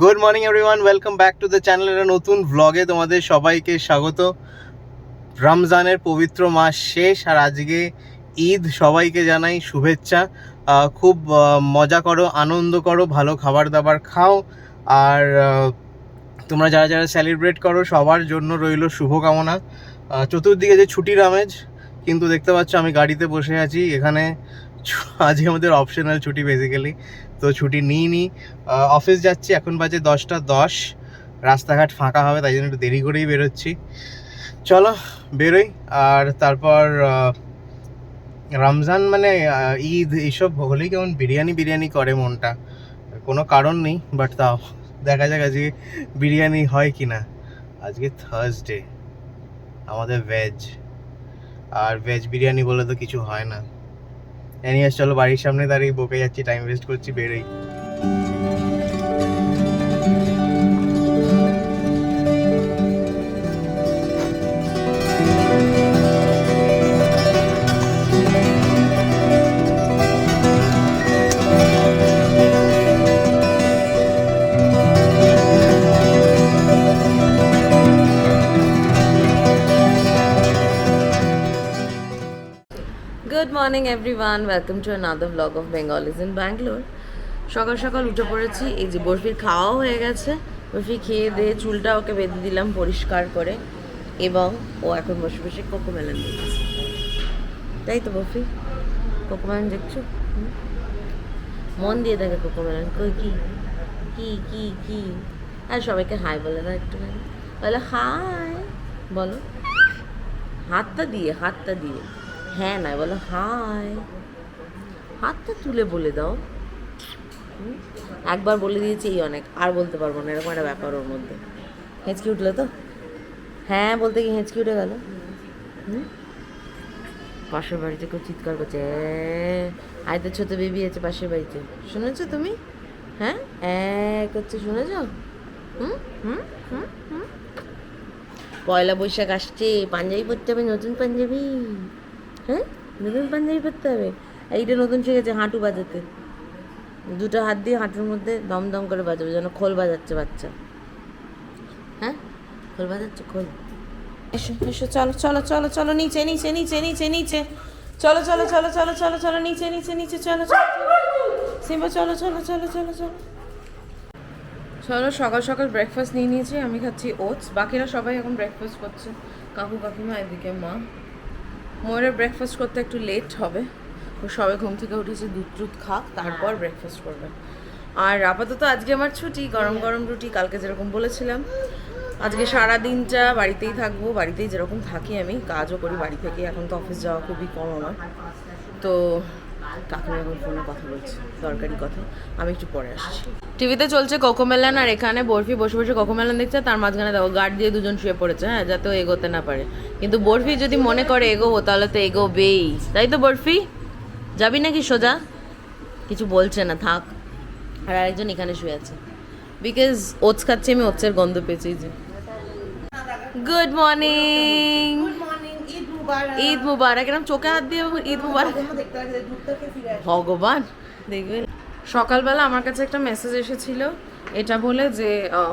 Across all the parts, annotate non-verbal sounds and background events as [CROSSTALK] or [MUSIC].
Good morning everyone welcome back to the channel একটা নতুন ভ্লগে তোমাদের সবাইকে স্বাগত। রমজানের পবিত্র মাস শেষ, আর আজকে ঈদ, সবাইকে জানাই শুভেচ্ছা। খুব মজা করো, আনন্দ করো, ভালো খাবার দাবার খাও। আর তোমরা যারা যারা সেলিব্রেট করো, সবার জন্য রইল শুভকামনা। চতুর্দিকে যে ছুটির আমেজ, কিন্তু দেখতে পাচ্ছ আমি গাড়িতে বসে আছি। এখানে আজকে আমাদের অপশনাল ছুটি বেসিক্যালি তো ছুটি নিই নিইনি অফিস যাচ্ছি, এখন বাজে দশটা দশ। রাস্তাঘাট ফাঁকা হবে, তাই জন্য একটু দেরি করেই বেরোচ্ছি। চলো, বেরোই। আর তারপর রমজান মানে ঈদ, এইসব হলেই কেমন বিরিয়ানি বিরিয়ানি করে মনটা। কোনো কারণ নেই বাট তাও দেখা যাক আজকে বিরিয়ানি হয় কি না আজকে থার্সডে আমাদের ভেজ আর ভেজ বিরিয়ানি বলে তো কিছু হয় না। এনিওয়েজ চলো বাড়ির সামনে দাঁড়িয়ে বকে যাচ্ছি টাইম ওয়েস্ট করছি বেরোই। Morning everyone welcome to another blog of Bengal is in Bangalore সকাল সকাল উঠে পড়েছি। এই যে বরফির খাওয়াও হয়ে গেছে। বরফি খেয়ে দিয়ে চুলটা ওকে বেঁধে দিলাম পরিষ্কার করে। এবং ও এখন বসে বসে কোকো মেলন দেখছে। তাই তো বরফি? কোকো মেলন দেখছ? মন দিয়ে দেখে কোকো মেলন কই, কি? কি কি কি? আর সবাইকে হাই বলে না একটুখানি। বলে হাই বলো। হাতটা দিয়ে হাতটা দিয়ে। হ্যাঁ নয় বলো হাই হাতটা তুলে বলে দাও? একবার বলে দিয়েছি, এই অনেক। আর বলতে পারব না, এরকম একটা ব্যাপার ওর মধ্যে। হেঁচকি উঠল তো? হ্যাঁ বলতে গিয়ে হেঁচকি উঠে গেল। পাশের বাড়িতে কেউ চিৎকার করছে আয় তো ছোট বেবি আছে পাশের বাড়িতে। শুনেছো তুমি? হ্যাঁ? এক হচ্ছে শুনেছ? হুম? হুম? হুম? হুম? পয়লা বৈশাখ আসছে, পাঞ্জাবি পরতে হবে, নতুন পাঞ্জাবি। হ্যাঁ নতুন পাঞ্জাবি পরতে হবে এইটা নতুন শিখেছে হাঁটু বাজাতে দুটো হাত দিয়ে হাঁটুর মধ্যে দম দম করে বাজাবে যেন খোল বাজাচ্ছে বাচ্চা হ্যাঁ খোল বাজাচ্ছে খোল এসো এসো চলো চলো চলো চলো নিচে নিচে নিচে নিচে নিচে চলো চলো চলো চলো চলো চলো নিচে নিচে নিচে চলো চলো সিম্বা চলো চলো চলো চলো চলো চলো সকাল সকাল ব্রেকফাস্ট নিয়ে নিয়েছি আমি খাচ্ছি ওটস বাকিরা সবাই এখন ব্রেকফাস্ট করছে কাকু কাকিমা এদিকে মা ময়ূরের ব্রেকফাস্ট করতে একটু লেট হবে। ও সবে ঘুম থেকে উঠেছে দুধ টুধ খাক, তারপর ব্রেকফাস্ট করবে। আর আপাতত আজকে আমার ছুটি, গরম গরম রুটি, কালকে যেরকম বলেছিলাম। আজকে সারা দিনটা বাড়িতেই থাকব, বাড়িতেই যেরকম থাকি আমি, কাজও করি, বাড়ি থেকে এখন তো অফিস যাওয়া খুবই কম আমার। তো কাকিমা এখন ফোনে কথা বলছি, দরকারি কথা। আমি একটু পরে আসছি। টিভিতে চলছে কোকোমেলান, আর এখানে বরফি বসে বসে কোকোমেলান দেখছে, তার মাঝখানে দেখো গার্ড দিয়ে দুজন শুয়ে পড়েছে হ্যাঁ যাতে এগোতে না পারে। কিন্তু বরফি যদি মনে করে এগোবো তাহলে তো এগোবেই। তাই তো, বরফি? যাবি নাকি সোজা? কিছু বলছে না, থাক। আর আরেকজন এখানে শুয়ে আছে। বিকজ ওটস খাচ্ছি, আমি ওটসের গন্ধ পেয়েছি যে। Good morning! ঈদ মুবারক এরকম চোখে হাত দিয়ে ঈদ মুবারক। ভগবান দেখবেন। সকালবেলা আমার কাছে একটা মেসেজ এসেছিল এটা বলে যে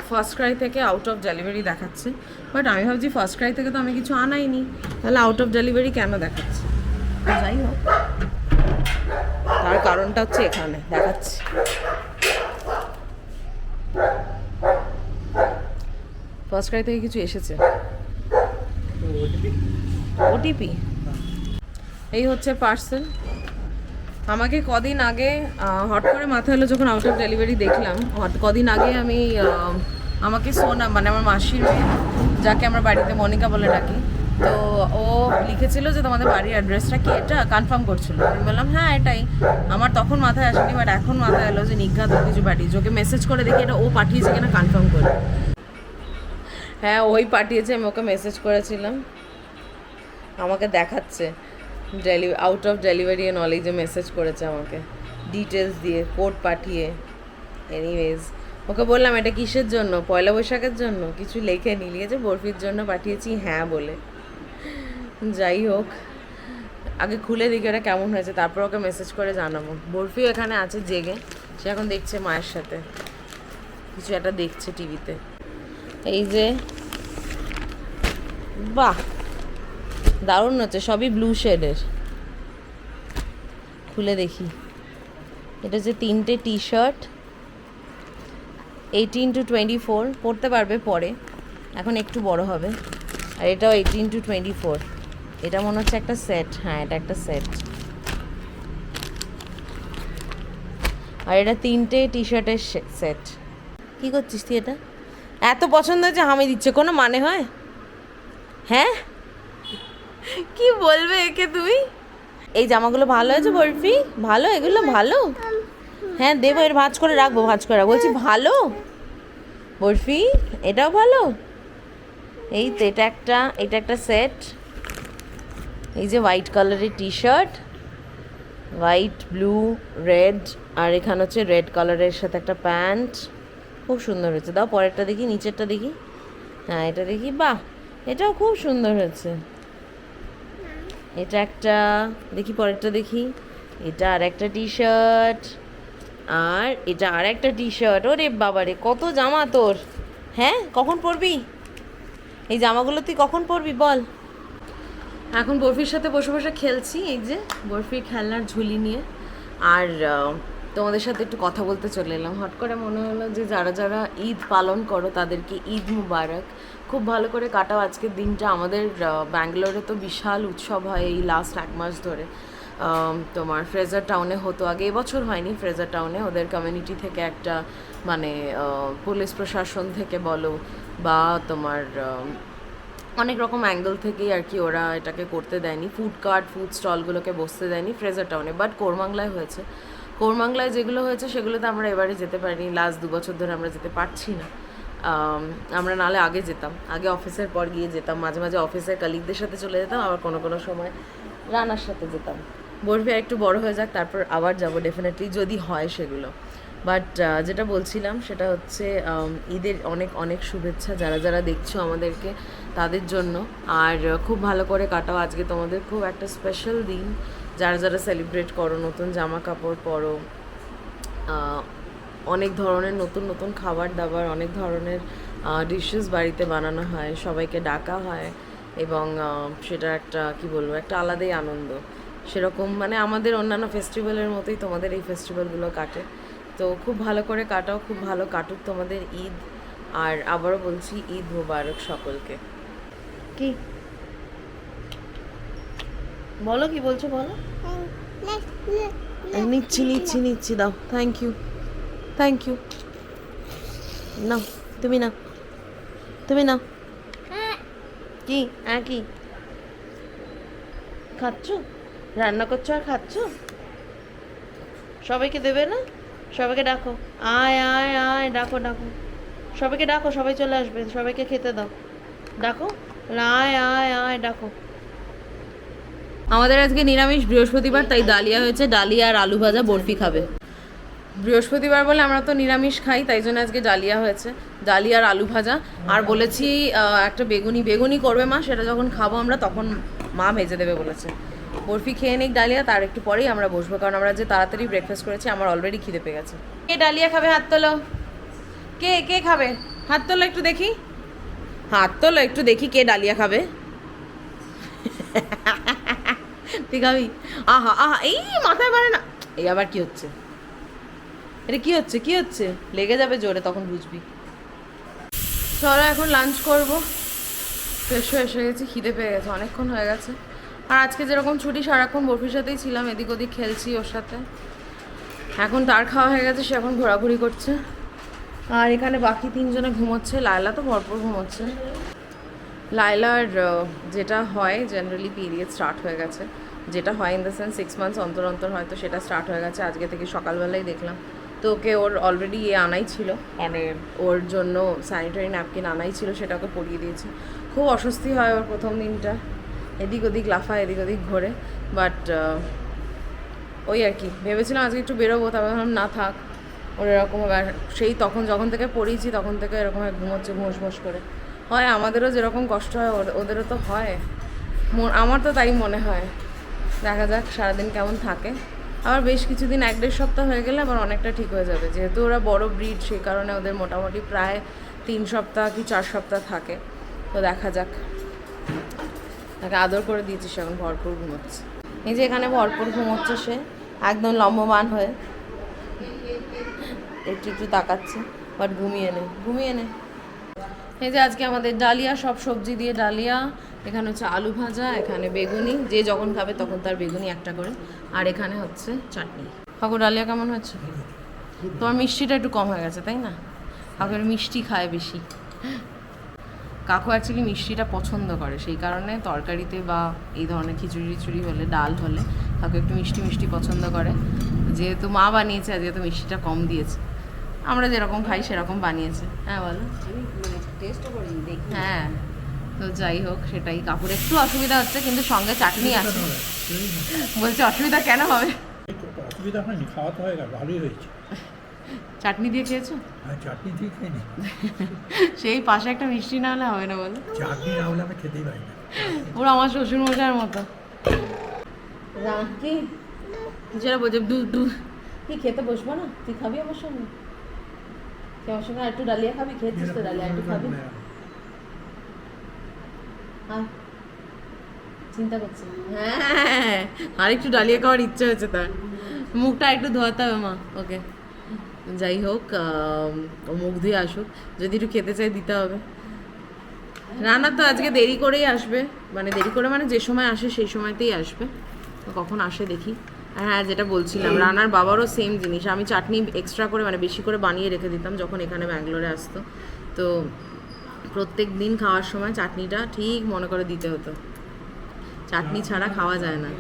ফার্স্ট ক্রাই থেকে আউট অফ ডেলিভারি দেখাচ্ছে। বাট আমি ভাবছি ফার্স্ট ক্রাই থেকে তো আমি কিছু আনাইনি। তাহলে আউট অফ ডেলিভারি কেন দেখাচ্ছে? যাই হোক তার কারণটা হচ্ছে এখানে দেখাচ্ছি। ফার্স্ট ক্রাই থেকে কিছু এসেছে। ওটিপি এই হচ্ছে পার্সেল আমাকে কদিন আগে হট করে মাথা এলো যখন আউট অফ ডেলিভারি দেখলাম, হট- কদিন আগে আমি আমাকে সোনা মানে আমার মাসির যাকে আমরা বাড়িতে মনিকা বলে ডাকি, তো ও লিখেছিল যে তোমাদের বাড়ির অ্যাড্রেসটা কি এটা? কনফার্ম করছিল। আমি বললাম হ্যাঁ এটাই। আমার তখন মাথায় আসেনি বাট এখন মাথায় এলো যে নিঘাত কিছু পাঠিয়েছে। ওকে মেসেজ করে দেখি এটা ও পাঠিয়েছে কিনা কনফার্ম করে। হ্যাঁ ওই পাঠিয়েছে, আমি ওকে মেসেজ করেছিলাম। আমাকে দেখাচ্ছে। ডেলি আউট অফ ডেলিভারি নলেজে মেসেজ করেছে আমাকে। ডিটেলস দিয়ে কোড পাঠিয়ে। এনিওয়েজ ওকে বললাম, এটা কিসের জন্য? পয়লা বৈশাখের জন্য? কিছু লেখে নি লিখেছে, বরফির জন্য পাঠিয়েছি। হ্যাঁ বলে। যাই হোক, আগে খুলে দেখি ওটা কেমন হয়েছে, তারপর ওকে মেসেজ করে জানাব। বরফি এখানে আছে জেগে। সে এখন দেখছে মায়ের সাথে। কিছু একটা দেখছে টিভিতে। এই যে, বাহ! দারুণ হচ্ছে, সবই ব্লু শেডের খুলে দেখি। এটা হচ্ছে তিনটে T shirt eighteen to twenty four পরতে পারবে পরে। এখন একটু বড় হবে। আর এটাও এইটিন টু টোয়েন্টি ফোর এটা মনে হচ্ছে একটা সেট হ্যাঁ এটা একটা সেট আর এটা তিনটে টি শার্টের সেট কী করছিস তুই এটা? এত পছন্দ হয়েছে, হামি দিচ্ছে, কোনো মানে হয়? হ্যাঁ? কি বলবে একে তুমি এই জামাগুলো ভালো হয়েছে বরফি? ভালো? এগুলো ভালো? হ্যাঁ দেবো, এর ভাঁজ করে রাখব, ভাঁজ করে রাখব। বলছি, ভালো? বরফি, এটাও ভালো? এই তো, এটা একটা এটা একটা সেট এই যে হোয়াইট কালারের T shirt white blue red আর এখানে হচ্ছে রেড কালারের সাথে একটা প্যান্ট খুব সুন্দর হয়েছে। দাও, পরেরটা দেখি, নিচেরটা দেখি। হ্যাঁ এটা দেখি, বাহ! এটাও খুব সুন্দর হয়েছে। এটা একটা, দেখি পরেরটা দেখি। এটা আর একটা টি শার্ট আর এটা আর একটা টি শার্ট ওরে বাবারে, কত জামা তোর। হ্যাঁ কখন পরবি? এই জামাগুলো তুই কখন পরবি বল। এখন বরফির সাথে বসে বসে খেলছি, এই যে বরফির খেলনার ঝুলি নিয়ে। আর তোমাদের সাথে একটু কথা বলতে চলে এলাম। হট করে মনে হলো যে যারা যারা ঈদ পালন করো, তাদেরকে ঈদ মুবারক। খুব ভালো করে কাটাও আজকের দিনটা। আমাদের ব্যাঙ্গালোরে তো বিশাল উৎসব হয় এই লাস্ট এক মাস ধরে। তোমার ফ্রেজার টাউনে হতো আগে, এবছর হয়নি ফ্রেজার টাউনে ওদের কমিউনিটি থেকে একটা মানে পুলিশ প্রশাসন থেকে বলো বা তোমার অনেক রকম অ্যাঙ্গেল থেকেই আর কি ওরা এটাকে করতে দেয়নি। ফুড কার্ট ফুড স্টলগুলোকে বসতে দেয়নি ফ্রেজার টাউনে বাট কোরমাংলায় হয়েছে। কোরমাংলায় যেগুলো হয়েছে, সেগুলোতে আমরা এবারে যেতে পারিনি। লাস্ট দু বছর ধরে আমরা যেতে পারছি না। আমরা নালে আগে যেতাম। আগে অফিসের পর গিয়ে যেতাম। মাঝে মাঝে অফিসের কালিগদের সাথে চলে যেতাম, আবার কোনো কোনো সময় রানার সাথে যেতাম। বরফি একটু বড় হয়ে যাক, তারপর আবার যাব ডেফিনেটলি যদি হয় সেগুলো। বাট যেটা বলছিলাম, সেটা হচ্ছে ঈদের অনেক অনেক শুভেচ্ছা যারা যারা দেখছ আমাদেরকে, তাদের জন্য। আর খুব ভালো করে কাটাও। আজকে তোমাদের খুব একটা স্পেশাল দিন। যারা যারা সেলিব্রেট করো, নতুন জামা কাপড় পরো অনেক ধরনের নতুন নতুন খাবার দাবার, অনেক ধরনের ডিশেস বাড়িতে বানানো হয়, সবাইকে ডাকা হয় এবং সেটা একটা, কি বলব, একটা আলাদাই আনন্দ। সেরকম মানে আমাদের অন্যান্য ফেস্টিভ্যালের মতোই তোমাদের এই ফেস্টিভ্যালগুলো কাটে। তো খুব ভালো করে কাটাও, খুব ভালো কাটুক তোমাদের ঈদ। আর আবারও বলছি, ঈদ মোবারক সকলকে। কি? বলো কি বলছো বলো। নিচ্ছি নিচ্ছি নিচ্ছি দাও থ্যাংক ইউ থ্যাংক ইউ না তুমি না তুমি না কি হ্যাঁ কি? খাচ্ছ? রান্না করছ আর খাচ্ছ? সবাইকে দেবে না? সবাইকে ডাকো। আয় আয় আয় ডাকো ডাকো। সবাইকে ডাকো সবাই চলে আসবে সবাইকে খেতে দাও। ডাকো? আয় আয় আয় ডাকো। আমাদের আজকে নিরামিষ বৃহস্পতিবার, তাই ডালিয়া হয়েছে। ডালিয়া আর আলু ভাজা, বরফি খাবে। বৃহস্পতিবার বলে আমরা তো নিরামিষ খাই, তাই জন্য আজকে ডালিয়া হয়েছে। ডালিয়া আর আলু ভাজা। আর বলেছি একটা বেগুনি বেগুনি করবে মা, সেটা যখন খাব আমরা, তখন মা ভেজে দেবে বলেছে। বরফি খেয়ে নিক ডালিয়া, তার একটু পরেই আমরা বসবো, কারণ আমরা যে তাড়াতাড়ি ব্রেকফাস্ট করেছি, আমার অলরেডি খিদে পেয়ে গেছে। কে ডালিয়া খাবে? হাত তোলো। কে কে খাবে? হাত তোলো একটু দেখি। হাত তোলো, একটু দেখি কে ডালিয়া খাবে। [LAUGHS] তুই খাবি আহা আহা, এই মাথায় মারে না। এই আবার কি হচ্ছে? এটা কি হচ্ছে কি হচ্ছে? লেগে যাবে জোরে, তখন বুঝবি। চলো এখন লাঞ্চ করব। ফ্রেশ হয়ে এসে গেছি, খিদে পেয়ে গেছে, অনেকক্ষণ হয়ে গেছে। আর আজকে যেরকম ছুটি, সারাক্ষণ বরফির সাথেই ছিলাম, এদিক ওদিক খেলছি ওর সাথে। এখন তার খাওয়া হয়ে গেছে, সে এখন ঘোরাঘুরি করছে। আর এখানে বাকি তিনজনে ঘুমোচ্ছে, লায়লা তো ভরপুর ঘুমোচ্ছে। লাইলার যেটা হয় জেনারেলি পিরিয়ড স্টার্ট হয়ে গেছে। যেটা হয় in the sense six months অন্তর অন্তর হয়তো সেটা স্টার্ট হয়ে গেছে। আজকে থেকে সকালবেলাই দেখলাম। তো ওকে ওর অলরেডি ইয়ে আনাই ছিল। মানে ওর জন্য স্যানিটারি ন্যাপকিন আনাই ছিল, সেটা ওকে পরিয়ে দিয়েছি। খুব অস্বস্তি হয় ওর প্রথম দিনটা। এদিক ওদিক লাফায় এদিক ওদিক ঘোরে। বাট ওই আর কি। ভেবেছিলাম আজকে একটু বেরোবো, তারপর ভাবলাম, না থাক। ওর এরকম সেই তখন যখন থেকে পড়িয়েছি, তখন থেকে এরকম ঘুমোচ্ছে, ঘোষ ঘোষ করে। হয় আমাদেরও যেরকম কষ্ট হয় ওদের- ওদেরও তো হয়। আমার তো তাই মনে হয়। দেখা যাক সারাদিন কেমন থাকে। আবার বেশ কিছুদিন এক দেড় সপ্তাহ হয়ে গেলে আবার অনেকটা ঠিক হয়ে যাবে। যেহেতু ওরা বড় ব্রিড সেই কারণে ওদের মোটামুটি প্রায় তিন সপ্তাহ কি চার সপ্তাহ থাকে। তো দেখা যাক। তাকে আদর করে দিয়েছি, সে এখন ভরপুর ঘুমোচ্ছে। এই যে এখানে ভরপুর ঘুমোচ্ছে সে, একদম লম্বমান হয়ে। একটু একটু তাকাচ্ছে বাট ঘুমিয়ে নে ঘুমিয়ে নে এই যে আজকে আমাদের ডালিয়া, সব সবজি দিয়ে ডালিয়া। এখানে হচ্ছে আলু ভাজা এখানে বেগুনি যে যখন খাবে তখন তার বেগুনি একটা করে। আর এখানে হচ্ছে চাটনি। কাকু ডালিয়া কেমন হচ্ছে তোমার মিষ্টিটা একটু কম হয়ে গেছে তাই না? কাকুর মিষ্টি খায় বেশি। কাকু অ্যাকচুয়ালি মিষ্টিটা পছন্দ করে সেই কারণে তরকারিতে বা এই ধরনের খিচুড়ি টিচুড়ি হলে ডাল হলে কাকু একটু মিষ্টি মিষ্টি পছন্দ করে। যেহেতু মা বানিয়েছে আর যেহেতু মিষ্টিটা কম দিয়েছে। আমরা যেরকম খাই সেরকম বানিয়েছে। হ্যাঁ বলো। দেখি। হ্যাঁ। তো যাই হোক সেটাই কাকুর একটু অসুবিধা হচ্ছে কিন্তু সঙ্গে চাটনি আছে। বলছে অসুবিধা কেন হবে? অসুবিধা হয়নি খাওয়া তো হয়ে গেল ভালোই হয়েছে। চাটনি দিয়ে খেয়েছো? আর চাটনি দিয়ে খেয়ে সেই পাশে একটা মিষ্টি না হলে হবে না বলো। চাটনি না হলে আমি খেতেই পারি না। পুরো আমার শ্বশুর মশাইয়ের মতো। কি যেটা বলছে দু দু কি খেতে বসবো না? তুই খাবি আমার সঙ্গে? আমার সঙ্গে একটু ডালিয়া খাবি? খেয়েছিস তো ডালিয়া? একটু খাবি। চিন্তা করছি হ্যাঁ আর একটু ডালিয়া খাওয়ার ইচ্ছে হয়েছে তার। মুখটা একটু ধোয়াতে হবে, মা। ওকে। যাই হোক মুখ ধুয়ে আসুক। যদি একটু খেতে চাই দিতে হবে। রান্না তো আজকে দেরি করেই আসবে। মানে দেরি করে মানে যে সময় আসে, সেই সময়তেই আসবে। কখন আসে দেখি। হ্যাঁ যেটা বলছিলাম রানার বাবারও সেম জিনিস। আমি চাটনি এক্সট্রা করে মানে বেশি করে বানিয়ে রেখে দিতাম যখন এখানে ব্যাঙ্গালোরে আসতো। তো প্রত্যেক দিন খাওয়ার সময় চাটনিটা ঠিক মনে করে দিতে হতো। চাটনি ছাড়া খাওয়া যায় না।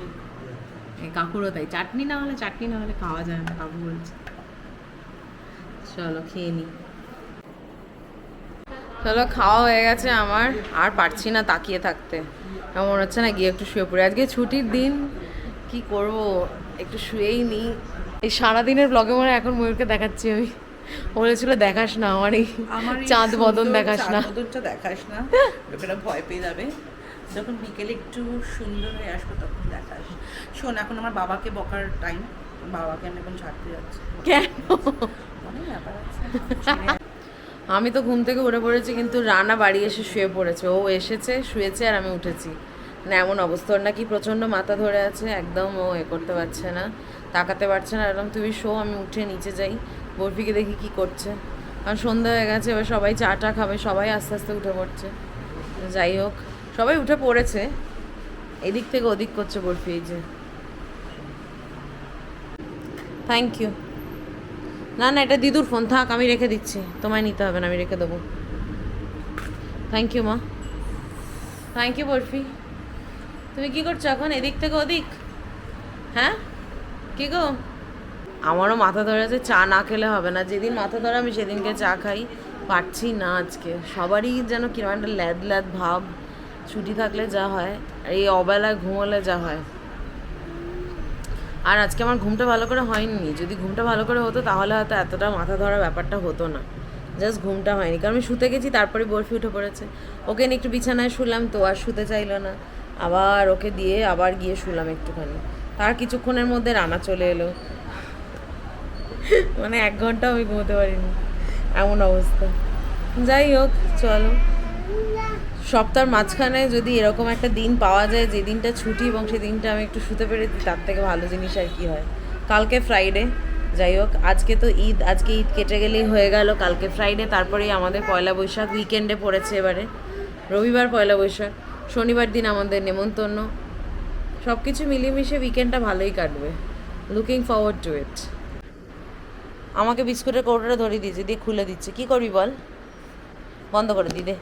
কাকুরও তাই। চাটনি না হলে, চাটনি না হলে খাওয়া যায় না, কাকু বলছে। চলো খেয়ে নিই চলো, খাওয়া হয়ে গেছে আমার। আর পারছি না তাকিয়ে থাকতে। মনে হচ্ছে না গিয়ে একটু শুয়ে পড়ি। আজকে ছুটির দিন, কি করব? একটু শুয়েই নিই এই সারাদিনের ব্লগে মনে এখন ময়ূরকে দেখাচ্ছি আমি। বলেছিল দেখাস না আমার চাঁদ বদন দেখাস না। বদনটা দেখাস না। লোকেরা ভয় পেয়ে যাবে। যখন বিকেলে একটু সুন্দর হয়ে আসব তখন দেখাস। শোন এখন আমার বাবাকে বকার টাইম বাবাকে আমি এখন ছাড়তে যাচ্ছি। কেন? অনেক ব্যাপার আছে। আমি তো ঘুম থেকে উঠে পড়েছি কিন্তু রানা বাড়ি এসে শুয়ে পড়েছে। ও এসেছে শুয়েছে আর আমি উঠেছি। না এমন অবস্থা। নাকি প্রচণ্ড মাথা ধরে আছে একদম ও এ করতে পারছে না তাকাতে পারছে না। এরকম তুমি শো আমি উঠে নিচে যাই। বরফিকে দেখি কি করছে। আর সন্ধ্যা হয়ে গেছে, এবার সবাই চা টা খাবে, সবাই আস্তে আস্তে উঠে পড়ছে। যাই হোক, সবাই উঠে পড়েছে। এদিক থেকে ওদিক করছে বরফি, এই যে। থ্যাংক ইউ না না, এটা দিদুর ফোন থাক, আমি রেখে দিচ্ছি। তোমায় নিতে হবে না, আমি রেখে দেবো। থ্যাংক ইউ মা। Thank you Barfi. তুমি কি করছ এখন? এদিক থেকে ওদিক? হ্যাঁ? কি গো? আমারও মাথা ধরে আছে, চা না খেলে হবে না। যেদিন মাথা ধরে আমি সেদিনকে চা খাই। পারছি না আজকে। সবারই যেন কীরকম একটা ল্যাদ ল্যাদ ভাব। ছুটি থাকলে যা হয় এই অবেলায় ঘুমোলে যা হয়। আর আজকে আমার ঘুমটা ভালো করে হয়নি। যদি ঘুমটা ভালো করে হতো, তাহলে হয়তো এতটা মাথা ধরা ব্যাপারটা হতো না। জাস্ট ঘুমটা হয়নি। কারণ আমি শুতে গেছি, তারপরে বরফি উঠে পড়েছে। ওকে নিয়ে একটু বিছানায় শুলাম, তো আর শুতে চাইলো না। আবার ওকে দিয়ে আবার গিয়ে শুলাম একটুখানি। তার কিছুক্ষণের মধ্যে রানা চলে এলো। মানে এক ঘণ্টা আমি ঘুমোতে পারিনি। এমন অবস্থা। যাই হোক, চলো। সপ্তাহের মাঝখানে যদি এরকম একটা দিন পাওয়া যায়, যে দিনটা ছুটি এবং সেই দিনটা আমি একটু শুতে পেরেছি, তার থেকে ভালো জিনিস আর কি হয়। কালকে ফ্রাইডে যাই হোক, আজকে তো ঈদ, আজকে ঈদ কেটে গেলেই হয়ে গেল। কালকে ফ্রাইডে তারপরেই আমাদের পয়লা বৈশাখ উইকেন্ডে পড়েছে এবারে। রবিবার পয়লা বৈশাখ, শনিবার দিন আমাদের নেমন্তন্ন। সব কিছু মিলিয়ে মিশে উইকেন্ডটা ভালোই কাটবে। লুকিং ফরওয়ার্ড টু ইট আমাকে বিস্কুটের কৌটোটা ধরিয়ে দিয়েছে, দিয়ে খুলে দিচ্ছে। কি করবি বল? বন্ধ করে দি, দে।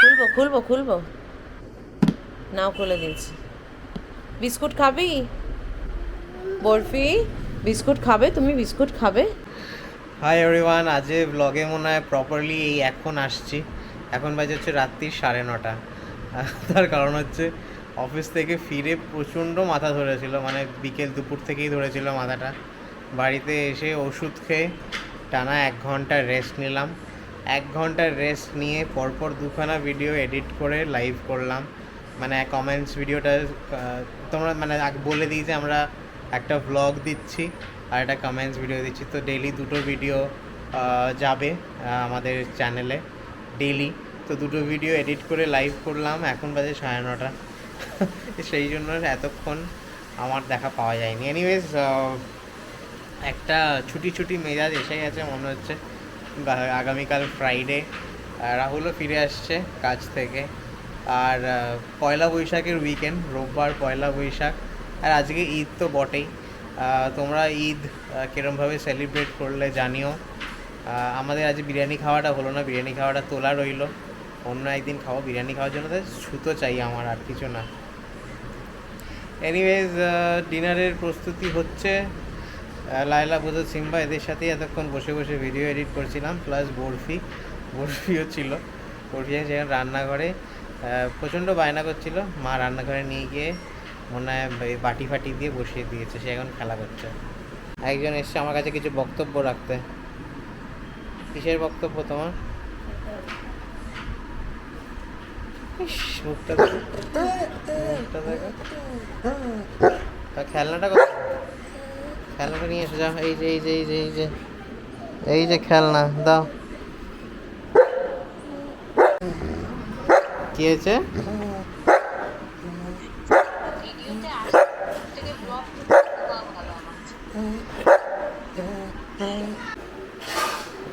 খুলবো খুলবো খুলবো। নাও, খুলে দিয়েছি। বিস্কুট খাবি? বরফি, বিস্কুট খাবে? তুমি বিস্কুট খাবে? হাই এভরিওয়ান আজকে ব্লগে মনে হয় প্রপারলি এই এখন আসছি। এখন বাজে হচ্ছে রাত্রির সাড়ে নটা। তার কারণ হচ্ছে অফিস থেকে ফিরে প্রচণ্ড মাথা ধরেছিল মানে বিকেল দুপুর থেকেই ধরেছিল মাথাটা। বাড়িতে এসে ওষুধ খেয়ে টানা এক ঘণ্টা রেস্ট নিলাম। এক ঘণ্টা রেস্ট নিয়ে পরপর দুখানা ভিডিও এডিট করে লাইভ করলাম। মানে কমেন্টস ভিডিওটা তোমরা মানে বলে দিই যে আমরা একটা ভ্লগ দিচ্ছি আর একটা কমেন্টস ভিডিও দিচ্ছি। তো ডেলি দুটো ভিডিও যাবে আমাদের চ্যানেলে ডেলি তো দুটো ভিডিও এডিট করে লাইভ করলাম। এখন বাজে সাড়ে নটা। [LAUGHS] সেই জন্য এতক্ষণ আমার দেখা পাওয়া যায়নি। এনিওয়েজ একটা ছুটি ছুটি মেজাজ এসে গেছে মনে হচ্ছে। আগামীকাল ফ্রাইডে রাহুলও ফিরে আসছে কাজ থেকে। আর পয়লা বৈশাখের উইকেন্ড রোববার পয়লা বৈশাখ। আর আজকে ঈদ তো বটেই। তোমরা ঈদ কিরমভাবে সেলিব্রেট করলে জানিও। আমাদের আজ বিরিয়ানি খাওয়াটা হলো না, বিরিয়ানি খাওয়াটা তোলা রইল। অন্য একদিন খাব বিরিয়ানি খাওয়ার জন্য তো ছুতো চাই আমার, আর কিছু না। এনিওয়েজ ডিনারের প্রস্তুতি হচ্ছে। লায়লা বুধ সিম্বা, এদের সাথেই এতক্ষণ বসে বসে ভিডিও এডিট করছিলাম প্লাস বরফি, বরফিও ছিল। বরফি সেখানে রান্নাঘরে। প্রচণ্ড বায়না করছিল। মা রান্নাঘরে নিয়ে গিয়ে মনে হয় বাটি ফাটি দিয়ে বসিয়ে দিয়েছে, সে এখন খেলা করছে। একজন এসছে আমার কাছে কিছু বক্তব্য রাখতে। কিসের বক্তব্য তোমার? খেলনাটা কত খেলনাটা নিয়ে এসে যাও এই যে এই যে এই যে এই যে এই যে খেলনা দাও। কি হয়েছে?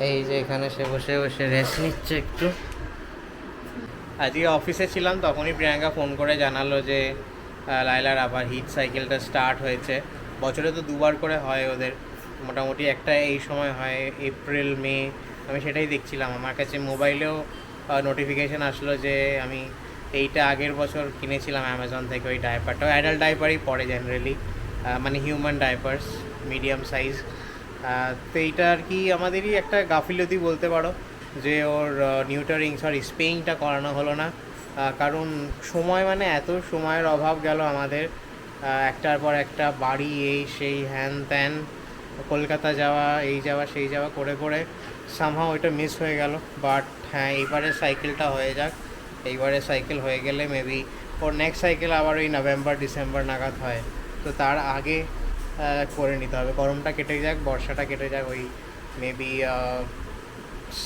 এই যে এখানে সে বসে বসে রেস্ট নিচ্ছে একটু। আজকে অফিসে ছিলাম তখনই প্রিয়াঙ্কা ফোন করে জানালো যে আহ, লায়লার আবার হিট সাইকেলটা স্টার্ট হয়েছে। বছরে তো দুবার করে হয় ওদের। মোটামুটি একটা এই সময় হয়, এপ্রিল, মে, আমি সেটাই দেখছিলাম। আমার কাছে মোবাইলেও নোটিফিকেশান আসলো যে আমি এইটা আগের বছর কিনেছিলাম অ্যামাজন থেকে ওই ডাইপারটা অ্যাডাল্ট ডাইপারই পড়ে জেনারেলি মানে হিউম্যান ডাইপার্স মিডিয়াম সাইজ তো এইটা আর কি আমাদেরই একটা গাফিলতি বলতে পারো যে ওর নিউটারিং সরি স্পেইংটা করানো হলো না। কারণ সময় মানে এত সময়ের অভাব গেল আমাদের। একটার পর একটা বাড়ি, এই সেই, হ্যান ত্যান, কলকাতা যাওয়া, এই যাওয়া, সেই যাওয়া, করে করে সামহাও ওইটা মিস হয়ে গেল। বাট হ্যাঁ এইবারে সাইকেলটা হয়ে যাক। এইবারে সাইকেল হয়ে গেলে মেবি ওর নেক্সট সাইকেল আবার ওই নভেম্বর ডিসেম্বর নাগাদ হয়। তো তার আগে করে নিতে হবে। গরমটা কেটে যাক, বর্ষাটা কেটে যাক, ওই মেবি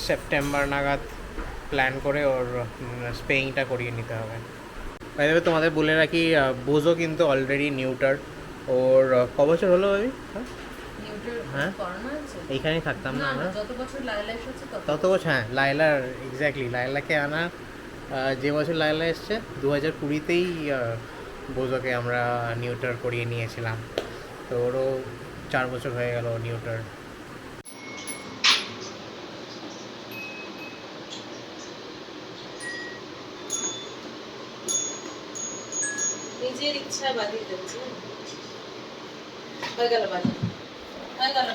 সেপ্টেম্বর নাগাদ প্ল্যান করে ওর স্পেইংটা করিয়ে নিতে হবে। বাইরে তোমাদের বলে রাখি বোজো কিন্তু অলরেডি নিউটার ওর ক বছর হলো ওই হ্যাঁ? হ্যাঁ? এইখানেই থাকতাম না আমরা? তত। বছর হ্যাঁ লাইলার এক্স্যাক্টলি লাইলাকে আনা যে বছর লাইলা এসছে দু হাজার কুড়িতেই বোজোকে আমরা নিউটার করিয়ে নিয়েছিলাম। তো ওরও চার বছর হয়ে গেল নিউটার দিচ্ছে হয়ে গেল হয়ে গেল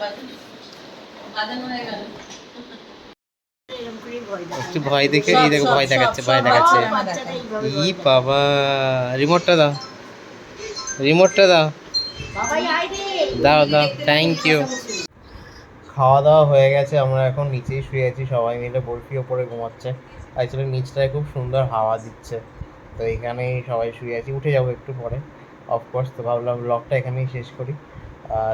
হয়ে গেল। একটু ভয় দেখে এই দেখো ভয় দেখাচ্ছে ভয় দেখাচ্ছে। ই বাবা রিমোটটা দাও। রিমোটটা দাও। দাও দাও থ্যাংক ইউ খাওয়া দাওয়া হয়ে গেছে আমরা এখন নিচেই শুয়ে আছি সবাই মিলে বরফি ওপরে ঘুমাচ্ছে। অ্যাকচুয়ালি নিচটায় খুব সুন্দর হাওয়া দিচ্ছে। তো এখানেই সবাই শুয়ে আছি উঠে যাব একটু পরে। অফকোর্স তো ভাবলাম ব্লগটা এখানেই শেষ করি।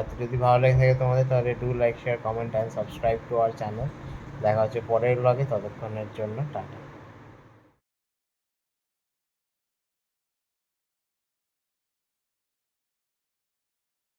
তো যদি ভালো লেগে থাকে তোমাদের, তাহলে do like share comment and subscribe to our channel দেখা হচ্ছে পরের ব্লগে ততক্ষণের জন্য, টাটা।